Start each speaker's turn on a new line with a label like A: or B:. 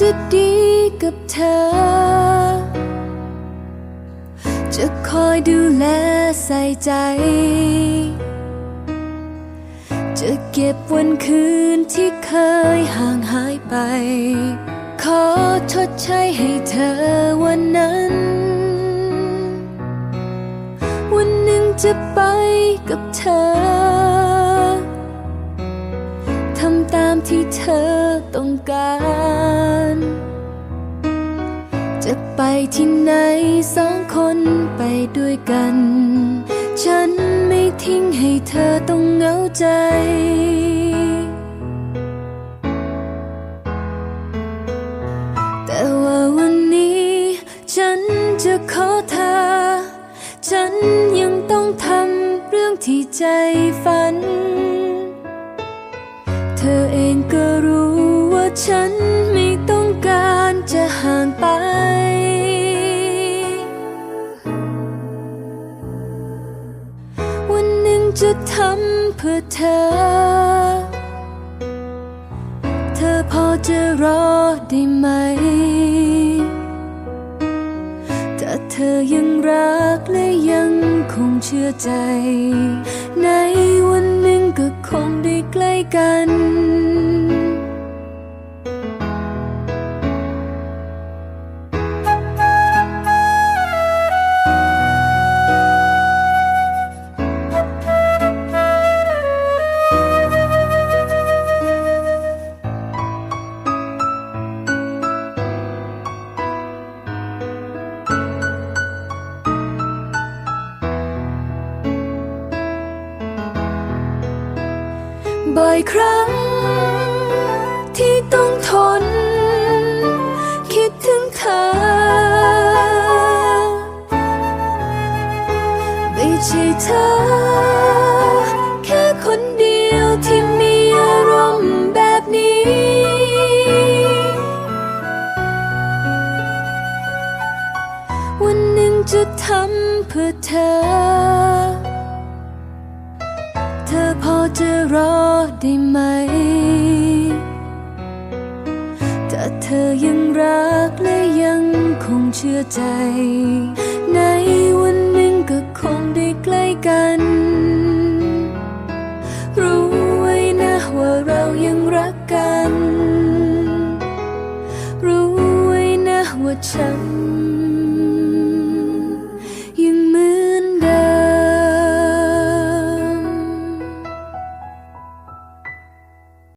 A: จะดีกับเธอ จะคอยดูแลใส่ใจ จะเก็บวันคืนที่เคยห่างหายไป ขอชดใช้ให้เธอวันนั้น วันหนึ่งจะไปกับเธอ ทำตามที่เธอต้องการ จะไปที่ไหนสองคนไปด้วยกัน ฉันไม่ทิ้งให้เธอต้องเหงาใจ แต่ว่าวันนี้ ฉันจะขอเธอ ฉันยังต้องทำเรื่องที่ใจฝัน เธอเองก็รู้ว่าฉัน จะทำเพื่อเธอ เธอพอจะรอได้ไหม ถ้าเธอยังรักและยังคงเชื่อใจ ในวันหนึ่งก็คงได้ใกล้กัน บ่อยครั้ง ที่ต้องทน คิดถึงเธอ ไม่ใช่เธอ แค่คนเดียวที่มีอารมณ์แบบนี้ วันหนึ่งจะทำเพื่อเธอ จะรอได้ไหม ถ้าเธอยังรักและยังคงเชื่อใจ ในวันหนึ่งก็คงได้ใกล้กัน รู้ไว้นะว่าเรายังรักกัน รู้ไว้นะว่าฉัน